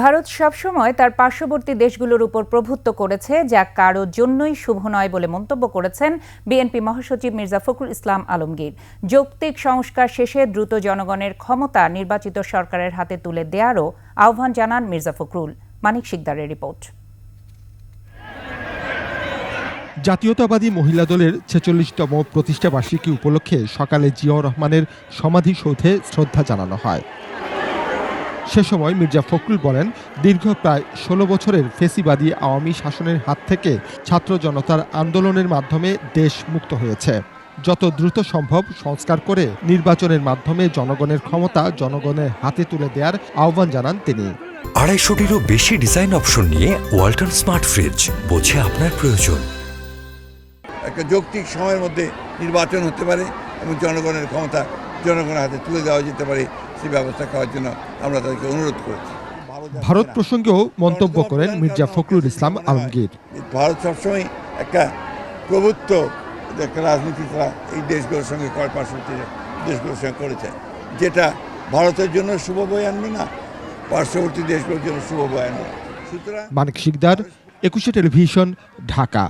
ভারত সবসময় তার পার্শ্ববর্তী দেশগুলোর উপর প্রভুত্ব করেছে, যা কারোর জন্যই শুভ নয় বলে মন্তব্য করেছেন বিএনপি মহাসচিব মির্জা ফখরুল ইসলাম আলমগীর। যৌক্তিক সংস্কার শেষে দ্রুত জনগণের ক্ষমতা নির্বাচিত সরকারের হাতে তুলে দেওয়ারও আহ্বান জানান মির্জা ফখরুল। মানিক শিকদারের রিপোর্ট। জাতীয়তাবাদী মহিলা দলের ছেচল্লিশতম প্রতিষ্ঠাবার্ষিকী উপলক্ষে সকালে জিয়াউর রহমানের সমাধিসৌধে শ্রদ্ধা জানানো হয়। সে সময় মির্জা ফখরুল বলেন দীর্ঘ প্রায় ষোলো বছরের ফেসিবাদী আওয়ামী শাসনের হাত থেকে ছাত্র জনতার আন্দোলনের মাধ্যমে দেশ মুক্ত হয়েছে। যত দ্রুত সম্ভব সংস্কার করে নির্বাচনের মাধ্যমে জনগণের ক্ষমতা জনগণের হাতে তুলে দেওয়ার আহ্বান জানান তিনি। আড়াইশোটিরও বেশি ডিজাইন অপশন নিয়ে ওয়ালটন স্মার্ট ফ্রিজ বোঝে আপনার প্রয়োজন। একটা যৌক্তিক সময়ের মধ্যে নির্বাচন হতে পারে এবং জনগণের ক্ষমতা জনগণের হাতে তুলে দেওয়া যেতে পারে সেই ব্যবস্থা করার জন্য আমরা তাদেরকে অনুরোধ করেছি। ভারত প্রসঙ্গেও মন্তব্য করেন মির্জা ফখরুল ইসলাম আলমগীর। ভারত সবসময় একটা প্রভুত্ব একটা রাজনীতি তারা এই দেশগুলোর সঙ্গে কর পার্শ্ববর্তী দেশগুলোর সঙ্গে করেছে। যেটা ভারতের জন্য শুভ বয়ে আনবে না পার্শ্ববর্তী দেশগুলোর জন্য শুভ বয়ে আনবে সুতরাং মানিক শিকদার একুশে টেলিভিশন ঢাকা।